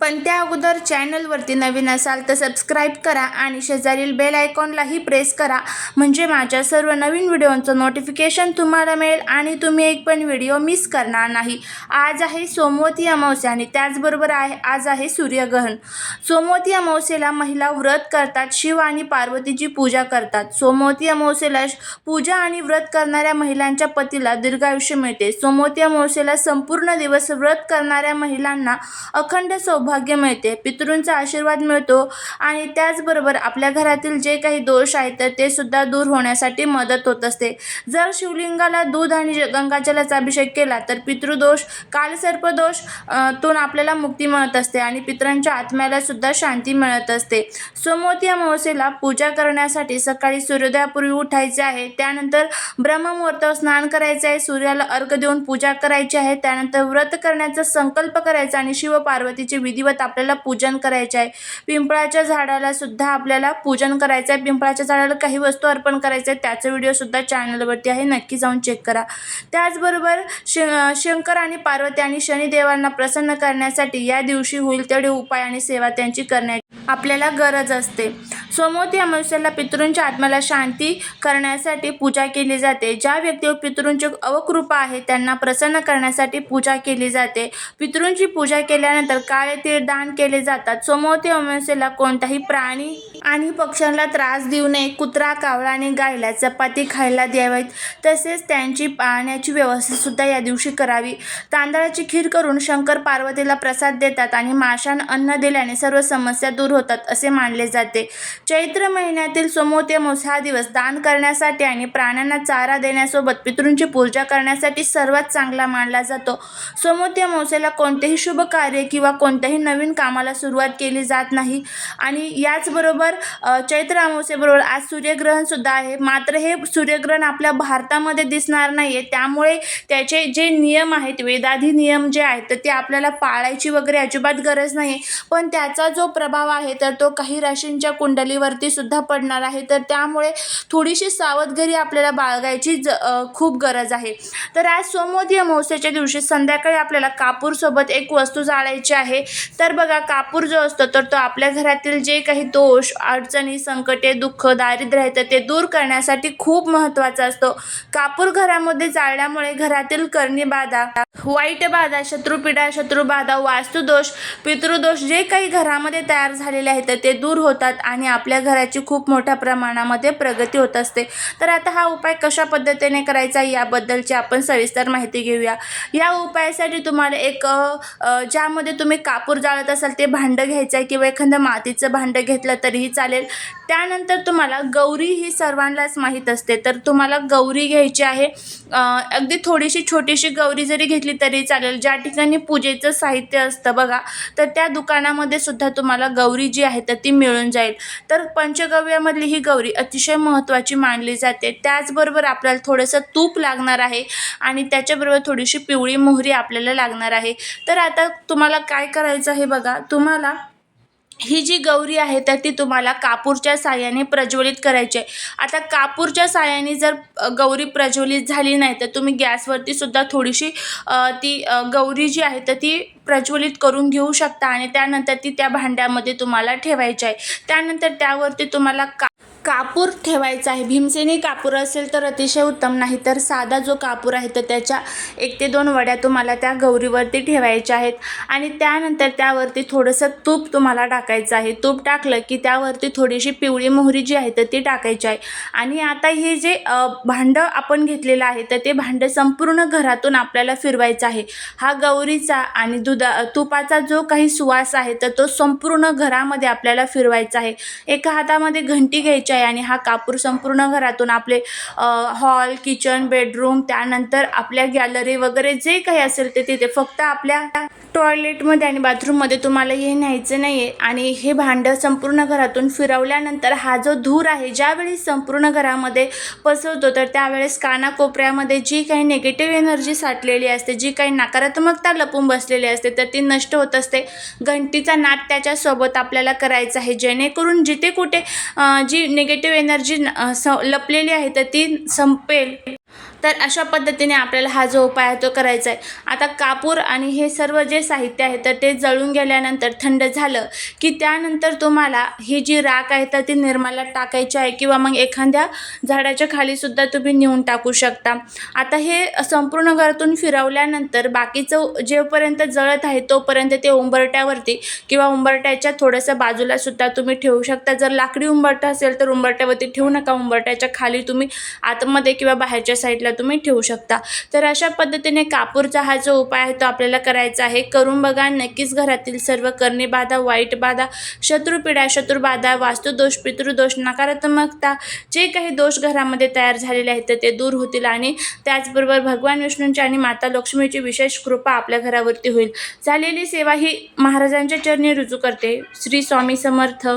पण त्या अगोदर चॅनलवरती नवीन असाल तर सबस्क्राईब करा आणि शेजारील बेल आयकॉनलाही प्रेस करा. म्हणजे माझ्या सर्व नवीन व्हिडिओंचं नोटिफिकेशन तुम्हाला मिळेल आणि तुम्ही एक पण व्हिडिओ मिस करणार नाही. आज आहे सोमवती अमावस्या आणि त्याचबरोबर आहे आज आहे सूर्यग्रहण. सोमवती अमावस्येला महिला व्रत करतात शिव आणि पार्वतीची पूजा करतात. सोमवती अमावस्येला श- पूजा आणि व्रत करणाऱ्या महिलांच्या पतीला दीर्घायुष्य मिळते. सोमवती अमावस्येला संपूर्ण दिवस व्रत करणाऱ्या महिलांना अखंड सौभाग्य मिळते पितृंचा आशीर्वाद मिळतो आणि त्याचबरोबर आपल्या घरातील जे काही दोष आहेत तर ते सुद्धा दूर होण्यासाठी मदत होत असते. जर शिवलिंगाला दूध आणि गंगाजलाचा अभिषेक केला तर पितृदोष कालसर्पदोष दोष तून आपल्याला मुक्ती मिळत असते आणि पितरांच्या आत्म्याला सुद्धा शांती मिळत असते. सोमवती अमावस्येला पूजा करण्यासाठी सकाळी सूर्योदयापूर्वी उठायचे आहे त्यानंतर ब्रह्ममुहूर्त स्नान करायचे आहे सूर्याला अर्घ देऊन पूजा करायची आहे त्यानंतर व्रत करण्याचा संकल्प करायचा आणि शिव पार्वतीचे विधिवत आपल्याला पूजन करायचे आहे पिंपळाच्या झाडाला सुद्धा आपल्याला पूजन करायचं आहे पिंपळाच्या झाडाला काही वस्तू अर्पण करायचं आहे त्याचा व्हिडिओसुद्धा चॅनलवरती आहे. नक्की जाऊन चेक करा. त्याचबरोबर श शंकर आणि पार्वती आणि शनिदेवांना प्रसन्न करण्यासाठी या दिवशी होईल तेवढे उपाय आणि सेवा त्यांची करण्याची आपल्याला गरज असते. सोमवती अमावस्येला पितृंच्या आत्म्याला शांती करण्यासाठी पूजा केली जाते. ज्या व्यक्तीवर पितृंची अवकृपा आहे त्यांना प्रसन्न करण्यासाठी पूजा केली जाते. पितृंची पूजा केल्यानंतर काळे तीळ दान केले जातात. सोमवती अमावस्येला कोणताही प्राणी आणि पक्ष्यांना त्रास देऊ नये. कुत्रा कावळा आणि गायला चपाती खायला द्यावेत. तसेच त्यांची पाण्याची व्यवस्था सुद्धा या दिवशी करावी. तांदळाची खीर करून शंकर पार्वतीला प्रसाद देतात आणि माशांना अन्न दिल्याने सर्व समस्या दूर होतात असे मानले जाते. चैत्र महिन्यातील सोमवती अमावस्या हा दिवस दान करण्यासाठी आणि प्राण्यांना चारा देण्यासोबत पितृंची पूजा करण्यासाठी सर्वात चांगला मानला जातो. सोमवती अमावस्येला कोणतेही शुभ कार्य किंवा कोणत्याही नवीन कामाला सुरुवात केली जात नाही. आणि याचबरोबर चैत्र अमावस्येबरोबर आज सूर्यग्रहणसुद्धा आहे. मात्र हे सूर्यग्रहण आपल्या भारतामध्ये दिसणार नाही आहे त्यामुळे त्याचे जे नियम आहेत वेदाधी नियम जे आहेत तर ते आपल्याला पाळायची वगैरे अजिबात गरज नाही आहे पण त्याचा जो प्रभाव आहे तर तो काही राशींच्या कुंडली कुंडलीवरती सुद्धा पडणार आहे. तर त्यामुळे थोडीशी सावधगिरी आपल्याला बाळगायची ज खूप गरज आहे. तर आज सोमवती अमावस्याच्या दिवशी संध्याकाळी आपल्याला कापूरसोबत एक वस्तू जाळायची आहे. तर बघा कापूर जो असतो तर तो आपल्या घरातील जे काही दोष अडचणी संकटे दुःख दारिद्र्य आहे तर ते दूर करण्यासाठी खूप महत्त्वाचा असतो. कापूर घरामध्ये जाळल्यामुळे घरातील करणी बाधा वाईट बाधा शत्रुपीडा शत्रुबाधा वास्तुदोष पितृदोष जे काही घरामध्ये तयार झालेले आहेत तर ते दूर होतात आणि आपल्या आपल्या घराची खूप मोठ्या प्रमाणामध्ये प्रगती होत असते. तर आता हा उपाय कशा पद्धतीने करायचा याबद्दलची आपण सविस्तर माहिती घेऊया. या उपायासाठी तुम्हाला एक ज्यामध्ये तुम्ही कापूर जाळत असाल ते भांडं घ्यायचं आहे किंवा एखादं मातीचं भांडं घेतलं तरीही चालेल. त्यानंतर तुम्हाला गौरी ही सर्वांनाच माहीत असते. तर तुम्हाला गौरी घ्यायची आहे. अगदी थोडीशी छोटीशी गौरी जरी घेतली तरी चालेल. ज्या ठिकाणी पूजेचं साहित्य असतं बघा तर त्या दुकानामध्ये सुद्धा तुम्हाला गौरी जी आहे तर ती मिळून जाईल. तर तर पंचगव्यामधली ही गौरी अतिशय महत्त्वाची मानली जाते. त्याचबरोबर आपल्याला थोडंसं तूप लागणार आहे आणि त्याच्याबरोबर थोडीशी पिवळी मोहरी आपल्याला लागणार आहे. तर आता तुम्हाला काय करायचं आहे बघा तुम्हाला ही जी गौरी आहे तर ती तुम्हाला कापूरच्या साह्याने प्रज्वलित करायची आहे. आता कापूरच्या साह्याने जर गौरी प्रज्वलित झाली नाही तर तुम्ही गॅसवरती सुद्धा थोडीशी ती गौरी जी आहे तर ती प्रज्वलित करून घेऊ शकता आणि त्यानंतर ती त्या भांड्यामध्ये तुम्हाला ठेवायची आहे. त्यानंतर त्यावरती तुम्हाला का कापूर ठेवायचा आहे. भीमसेनी कापूर असेल तर अतिशय उत्तम नाही तर साधा जो कापूर आहे तर त्याच्या एक ते दोन वड्या तुम्हाला त्या गौरीवरती ठेवायच्या आहेत. आणि त्यानंतर त्यावरती थोडंसं तूप तुम्हाला टाकायचं आहे. तूप टाकलं की त्यावरती थोडीशी पिवळी मोहरी जी आहे तर ती टाकायची आहे. आणि आता हे जे भांडं आपण घेतलेलं आहे तर ते भांडं संपूर्ण घरातून आपल्याला फिरवायचं आहे. हा गौरीचा आणि दुधा तुपाचा जो काही सुवास आहे तर तो संपूर्ण घरामध्ये आपल्याला फिरवायचा आहे. एका हातामध्ये घंटी घ्यायची आहे आणि हा कापूर संपूर्ण घरातून आपले हॉल किचन बेडरूम त्यानंतर आपल्या गॅलरी वगैरे जे काही असेल ते तिथे फक्त आपल्या टॉयलेटमध्ये आणि बाथरूममध्ये तुम्हाला हे न्यायचं नाही आहे आणि हे भांडं संपूर्ण घरातून फिरवल्यानंतर हा जो धूर आहे ज्यावेळी संपूर्ण घरामध्ये पसरतो तर त्यावेळेस कानाकोपऱ्यामध्ये जी काही निगेटिव्ह एनर्जी साठलेली असते जी काही नकारात्मकता लपून बसलेली असते तर ती नष्ट होत असते. घंटीचा नाद त्याच्यासोबत आपल्याला करायचा आहे. जेणेकरून जिथे कुठे जी निगेटिव्ह एनर्जी लपलेली आहे तर ती संपेल. तर अशा पद्धतीने आपल्याला हा जो उपाय आहे तो करायचा आहे. आता कापूर आणि हे सर्व जे साहित्य आहे तर ते जळून गेल्यानंतर थंड झालं की त्यानंतर तुम्हाला ही जी राख आहे तर ती निर्माल्यात टाकायची आहे किंवा मग एखाद्या झाडाच्या खालीसुद्धा तुम्ही नेऊन टाकू शकता. आता हे संपूर्ण घरातून फिरवल्यानंतर बाकीचं जेपर्यंत जळत आहे तोपर्यंत ते उंबरट्यावरती किंवा उंबरट्याच्या थोडंसं बाजूलासुद्धा तुम्ही ठेवू शकता. जर लाकडी उंबरटं असेल तर उंबरट्यावरती ठेवू नका. उंबरट्याच्या खाली तुम्ही आतमध्ये किंवा बाहेरच्या साईडला साईडला तुम्ही ठेवू शकता. तर अशा पद्धतीने कापूरचा हा जो उपाय आहे तो आपल्याला करायचा आहे. करून बघा नक्कीच घरातील सर्व करणे बाधा वाईट बाधा शत्रुपीडा शत्रुबाधा वास्तुदोष पितृदोष नकारात्मकता जे काही दोष घरामध्ये तयार झालेले आहेत तर ते दूर होतील आणि त्याचबरोबर भगवान विष्णूंची आणि माता लक्ष्मीची विशेष कृपा आपल्या घरावरती होईल. झालेली सेवा ही महाराजांच्या चरणी रुजू करते. श्री स्वामी समर्थ.